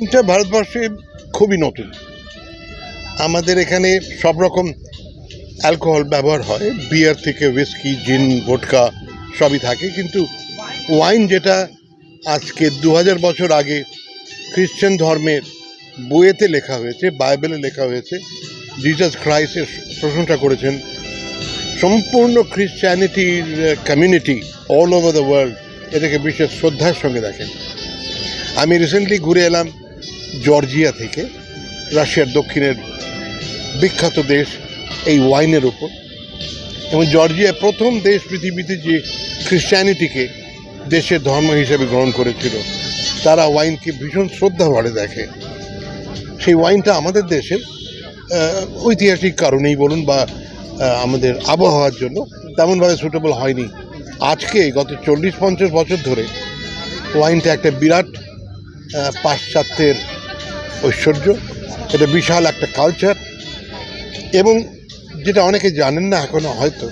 এটা ভারতবর্ষে খুবই নতুন। আমাদের এখানে সব রকম অ্যালকোহল ব্যবহার হয়। বিয়ার থেকে উইস্কি জিন ভোটকা সবই থাকে। কিন্তু ওয়াইন যেটা আজকে দু হাজার বছর আগে খ্রিশ্চান ধর্মের বইয়েতে লেখা হয়েছে, বাইবেলে লেখা হয়েছে জিজাস ক্রাইস্টের প্রশংসা করেছেন। সম্পূর্ণ খ্রিশ্চানিটির community all over the world এটাকে বিশেষ শ্রদ্ধার সঙ্গে দেখেন। আমি রিসেন্টলি ঘুরে এলাম জর্জিয়া থেকে, রাশিয়ার দক্ষিণের বিখ্যাত দেশ এই ওয়াইনের উপর। এবং জর্জিয়া প্রথম দেশ পৃথিবীতে যে খ্রিস্টানিটিকে দেশের ধর্ম হিসেবে গ্রহণ করেছিল, তারা ওয়াইনকে ভীষণ শ্রদ্ধা ভরে দেখে। সেই ওয়াইনটা আমাদের দেশের ঐতিহাসিক কারণেই বলুন বা আমাদের আবহাওয়ার জন্য তেমনভাবে সুটেবল হয়নি। আজকে, গত চল্লিশ পঞ্চাশ বছর ধরে, ওয়াইনটা একটা বিরাট পাশ্চাত্যের ঐশ্বর্য, এটা বিশাল একটা কালচার এবং যেটা অনেকে জানেন না এখনও হয়তো,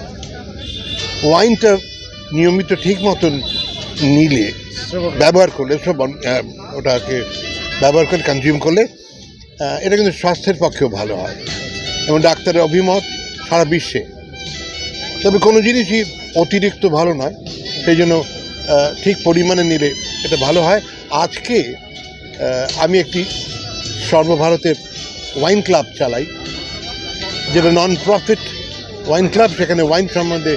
ওয়াইনটা নিয়মিত ঠিক মতন নিলে, ব্যবহার করলে সব ওটাকে ব্যবহার করে কনজিউম করলে এটা কিন্তু স্বাস্থ্যের পক্ষেও ভালো হয়। এবং ডাক্তারের অভিমত সারা বিশ্বে। তবে কোনো জিনিসই অতিরিক্ত ভালো নয়, সেই জন্য ঠিক পরিমাণে নিলে এটা ভালো হয়। আজকে আমি একটি সর্বভারতের ওয়াইন ক্লাব চালাই, যেটা নন প্রফিট ওয়াইন ক্লাব, সেখানে ওয়াইন সম্বন্ধে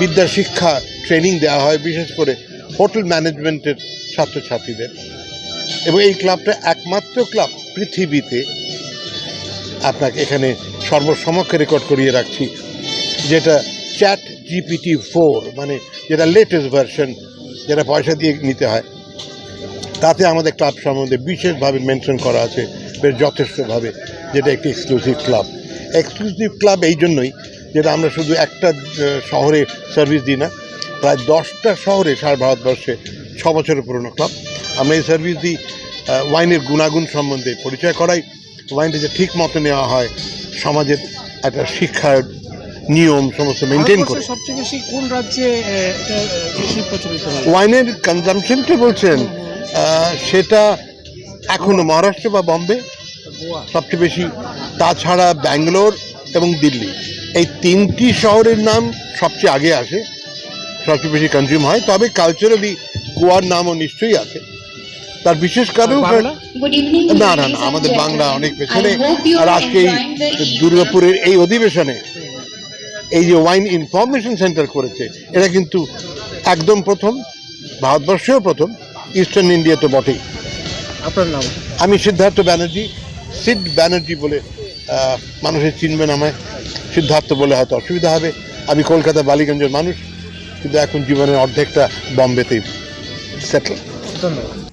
বিদ্যা শিক্ষা ট্রেনিং দেওয়া হয়, বিশেষ করে হোটেল ম্যানেজমেন্টের ছাত্রছাত্রীদের। এবং এই ক্লাবটা একমাত্র ক্লাব পৃথিবীতে আপনাকে এখানে সর্বসমক্ষে রেকর্ড করিয়ে রাখছি, যেটা চ্যাট জিপিটি ফোর মানে যেটা লেটেস্ট ভার্সন যেটা পয়সা দিয়ে নিতে হয়। তাতে আমাদের ক্লাব সম্বন্ধে বিশেষভাবে মেনশন করা আছে, বেশ যথেষ্টভাবে, যেটা একটি এক্সক্লুসিভ ক্লাব এক্সক্লুসিভ ক্লাব এই জন্যই যেটা আমরা শুধু একটা শহরে সার্ভিস দিই না, প্রায় দশটা শহরে সারা ভারতবর্ষে ছ বছরের পুরনো ক্লাব আমরা এই সার্ভিস দিই ওয়াইনের গুণাগুণ সম্বন্ধে পরিচয় করাই। ওয়াইনটা যে ঠিক মতো নেওয়া হয়, সমাজের একটা শিক্ষার নিয়ম সমস্ত মেনটেন করে। সবচেয়ে বেশি কোন রাজ্যে ওয়াইনের কনজামশনটা বলছেন সেটা এখনও মহারাষ্ট্র বা বম্বে সবচেয়ে বেশি। তাছাড়া ব্যাঙ্গালোর এবং দিল্লি। এই তিনটি শহরের নাম সবচেয়ে আগে আসে সবচেয়ে বেশি কনজিউম হয়। তবে কালচারালি গোয়ার নামও নিশ্চয়ই আছে। তার বিশেষ কারণ না না না আমাদের বাংলা অনেক পেছনে। আর আজকে এই. দুর্গাপুরের এই অধিবেশনে এই যে ওয়াইন ইনফরমেশন সেন্টার করেছে এটা কিন্তু একদম প্রথম ভারতবর্ষেও প্রথম ইস্টার্ন ইন্ডিয়া তো বটেই। আপনার নাম? আমি সিদ্ধার্থ ব্যানার্জি সিড ব্যানার্জি বলে মানুষের চিনবেন আমায়। সিদ্ধার্থ বলে হয়তো অসুবিধা হবে। আমি কলকাতা বালিগঞ্জের মানুষ কিন্তু এখন জীবনের অর্ধেকটা বম্বেতেই সেটেল ধন্যবাদ।